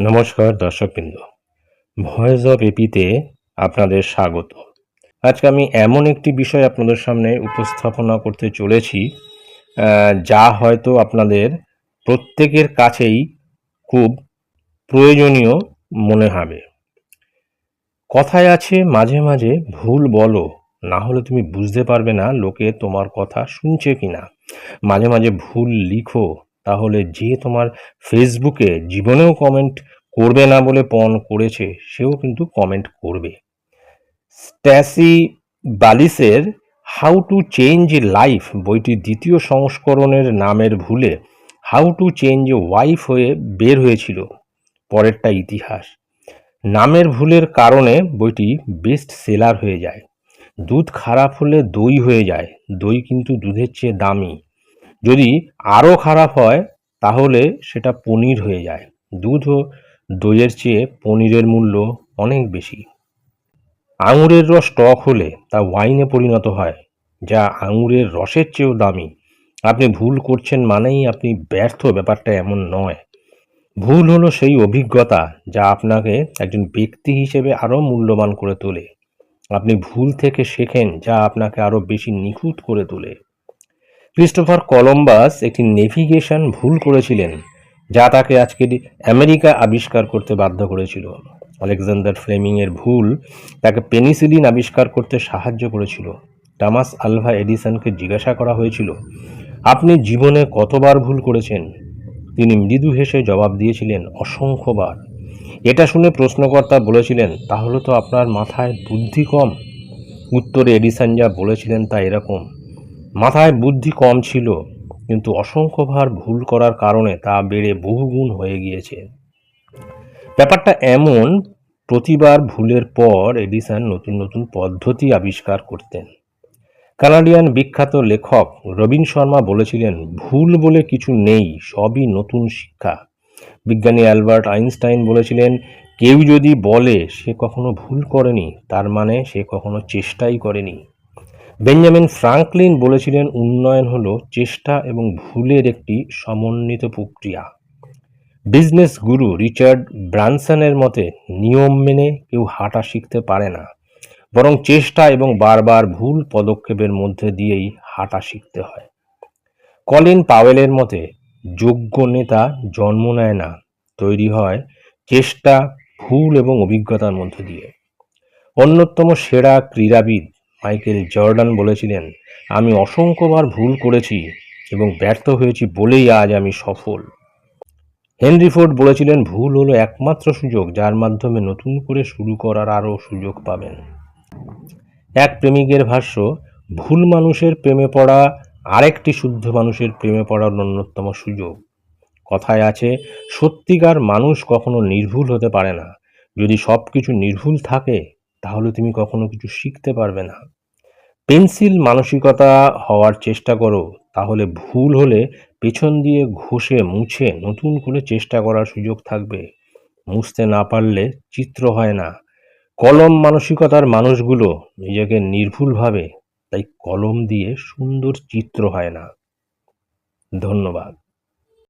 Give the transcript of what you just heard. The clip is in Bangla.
নমস্কার দর্শকবৃন্দ। ভয়েস অফ এপিতে আপনাদের স্বাগত। আজকে আমি এমন একটি বিষয় আপনাদের সামনে উপস্থাপনা করতে চলেছি যা হয়তো আপনাদের প্রত্যেকের কাছেই খুব প্রয়োজনীয় মনে হবে। কথায় আছে, মাঝে মাঝে ভুল বলো, না হলে তুমি বুঝতে পারবে না লোকে তোমার কথা শুনছে কিনা। মাঝে মাঝে ভুল লিখো তাহলে যে তোমার ফেসবুকে জীবনেও কমেন্ট করবে না বলে পণ করেছে, সেও কিন্তু কমেন্ট করবে। স্ট্যাসি বালিসের হাউ টু চেঞ্জ লাইফ বইটির দ্বিতীয় সংস্করণের নামের ভুলে হাউ টু চেঞ্জ ওয়াইফ হয়ে বের হয়েছিল, পরেরটা ইতিহাস। নামের ভুলের কারণে বইটি বেস্ট সেলার হয়ে যায়। দুধ খারাপ হলে দই হয়ে যায়, দই কিন্তু দুধের চেয়ে দামি। যদি আরও খারাপ হয়, তাহলে সেটা পনির হয়ে যায়। দুধ ও দইয়ের চেয়ে পনিরের মূল্য অনেক বেশি। আঙুরের রস টক হলে তা ওয়াইনে পরিণত হয়, যা আঙুরের রসের চেয়েও দামি। আপনি ভুল করছেন মানেই আপনি ব্যর্থ, ব্যাপারটা এমন নয়। ভুল হলো সেই অভিজ্ঞতা যা আপনাকে একজন ব্যক্তি হিসেবে আরও মূল্যবান করে তোলে। আপনি ভুল থেকে শেখেন, যা আপনাকে আরও বেশি নিখুঁত করে তোলে। ক্রিস্টোফার কলম্বাস একটি নেভিগেশন ভুল করেছিলেন, যা তাকে আজকে আমেরিকা আবিষ্কার করতে বাধ্য করেছিল। আলেকজান্ডার ফ্লেমিংয়ের ভুল তাকে পেনিসিলিন আবিষ্কার করতে সাহায্য করেছিল। টামাস আলভা এডিসনকে জিজ্ঞাসা করা হয়েছিল, আপনি জীবনে কতবার ভুল করেছেন? তিনি মৃদু হেসে জবাব দিয়েছিলেন, অসংখ্যবার। এটা শুনে প্রশ্নকর্তা বলেছিলেন, তাহলে তো আপনার মাথায় বুদ্ধি কম। উত্তরে এডিসন যা বলেছিলেন তা এরকম মাথায় বুদ্ধি কম ছিল, কিন্তু অসংখ্যবার ভুল করার কারণে তা বেড়ে বহুগুণ হয়ে গিয়েছে। ব্যাপারটা এমন, প্রতিবার ভুলের পর এডিসন নতুন নতুন পদ্ধতি আবিষ্কার করতেন। কানাডিয়ান বিখ্যাত লেখক রবিন শর্মা বলেছিলেন, ভুল বলে কিছু নেই, সবই নতুন শিক্ষা। বিজ্ঞানী অ্যালবার্ট আইনস্টাইন বলেছিলেন, কেউ যদি বলে, সে কখনো ভুল করেনি, তার মানে সে কখনো চেষ্টাই করেনি। বেঞ্জামিন ফ্রাঙ্কলিন বলেছিলেন উন্নয়ন হল চেষ্টা এবং ভুলের একটি সমন্বিত প্রক্রিয়া। বিজনেস গুরু রিচার্ড ব্রানসনের মতে, নিয়ম মেনে কেউ হাঁটা শিখতে পারে না, বরং চেষ্টা এবং বারবার ভুল পদক্ষেপের মধ্যে দিয়েই হাঁটা শিখতে হয়। কলিন পাওয়েলের মতে, যোগ্য নেতা জন্ম নেয় না, তৈরি হয় চেষ্টা, ভুল এবং অভিজ্ঞতার মধ্যে দিয়ে। অন্যতম সেরা ক্রীড়াবিদ মাইকেল জর্ডান বলেছিলেন, আমি অসংখ্যবার ভুল করেছি এবং ব্যর্থ হয়েছি বলেই আজ আমি সফল। হেনরি ফোর্ড বলেছিলেন, ভুল হলো একমাত্র সুযোগ, যার মাধ্যমে নতুন করে শুরু করার আরও সুযোগ পাবেন। এক প্রেমিকের ভাষ্য, ভুল মানুষের প্রেমে পড়া আরেকটি শুদ্ধ মানুষের প্রেমে পড়ার অন্যতম সুযোগ। কথায় আছে, সত্যিকার মানুষ কখনো নির্ভুল হতে পারে না। যদি সব কিছু নির্ভুল থাকে তাহলে তুমি কখনো কিছু শিখতে পারবে না। পেন্সিল মানসিকতা হওয়ার চেষ্টা করো, তাহলে ভুল হলে পেছন দিয়ে ঘষে মুছে নতুন করে চেষ্টা করার সুযোগ থাকবে। মুছতে না পারলে চিত্র হয় না। কলম মানসিকতার মানুষগুলো নিজেকে নির্ভুল ভাবে, তাই কলম দিয়ে সুন্দর চিত্র হয় না। ধন্যবাদ।